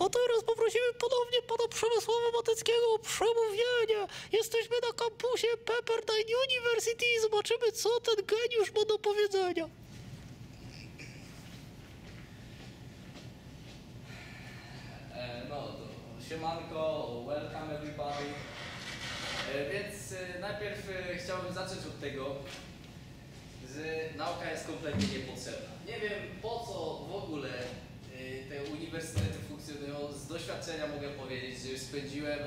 A teraz poprosimy ponownie pana Przemysława Mateckiego o przemówienie. Jesteśmy na kampusie Pepperdine University i zobaczymy, co ten geniusz ma do powiedzenia. E, No, to siemanko, welcome everybody. E, Więc e, najpierw chciałbym zacząć od tego, że nauka jest kompletnie niepotrzebna. Nie wiem po co w ogóle te. Z doświadczenia mogę powiedzieć, że już spędziłem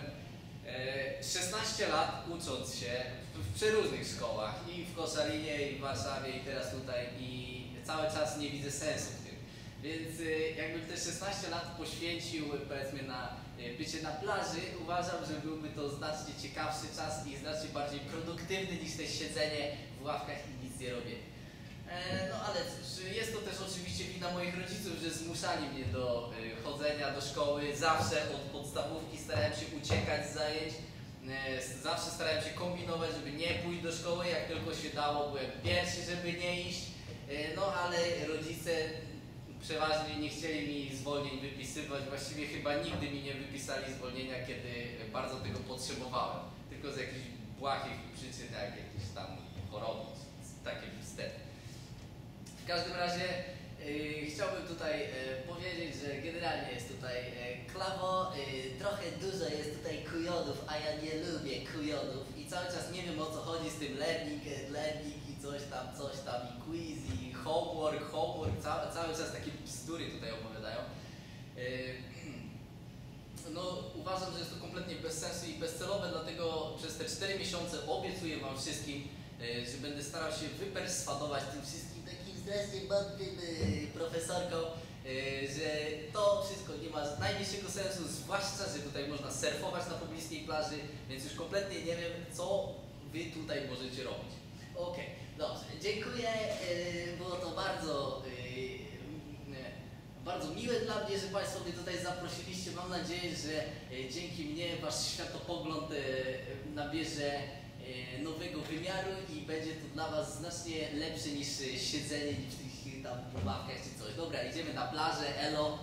e, 16 lat ucząc się w, przeróżnych szkołach i w Koszalinie, i w Warszawie, i teraz tutaj i cały czas nie widzę sensu w tym. Więc y, jakbym te 16 lat poświęcił powiedzmy na y, bycie na plaży, uważam, że byłby to znacznie ciekawszy czas i znacznie bardziej produktywny niż te siedzenie w ławkach i nic nie robię. Oczywiście wina moich rodziców, że zmuszali mnie do y, chodzenia do szkoły. Zawsze od podstawówki starałem się uciekać z zajęć. S- Zawsze starałem się kombinować, żeby nie pójść do szkoły, jak tylko się dało, byłem pierwszy, żeby nie iść. E, No ale rodzice przeważnie nie chcieli mi zwolnień wypisywać, właściwie chyba nigdy mi nie wypisali zwolnienia, kiedy bardzo tego potrzebowałem, tylko z jakichś błahych przyczyn, jak jakieś tam choroby, takie wstępy. W każdym razie y, chciałbym tutaj y, powiedzieć, że generalnie jest tutaj y, klawo, y, trochę dużo jest tutaj kujonów, a ja nie lubię kujonów i cały czas nie wiem o co chodzi z tym learning, y, learning i coś tam, coś tam i quiz i homework, homework, ca cały czas takie bzdury tutaj opowiadają. Y, no, uważam, że jest to kompletnie bez sensu i bezcelowe, dlatego przez te 4 miesiące obiecuję Wam wszystkim, e, że będę starał się wyperswadować tym wszystkim takim strasznie mądrym e, profesorkom, e, że to wszystko nie ma najmniejszego sensu, zwłaszcza, że tutaj można surfować na pobliskiej plaży, więc już kompletnie nie wiem, co Wy tutaj możecie robić. Okej, dobrze, dziękuję, e, było to bardzo... e, bardzo miłe dla mnie, że Państwo mnie tutaj zaprosiliście. Mam nadzieję, że e, dzięki mnie Wasz światopogląd e, nabierze nowego wymiaru i będzie to dla Was znacznie lepsze niż e, siedzenie w tych e, tam ławkach czy coś. Dobra, idziemy na plażę, elo.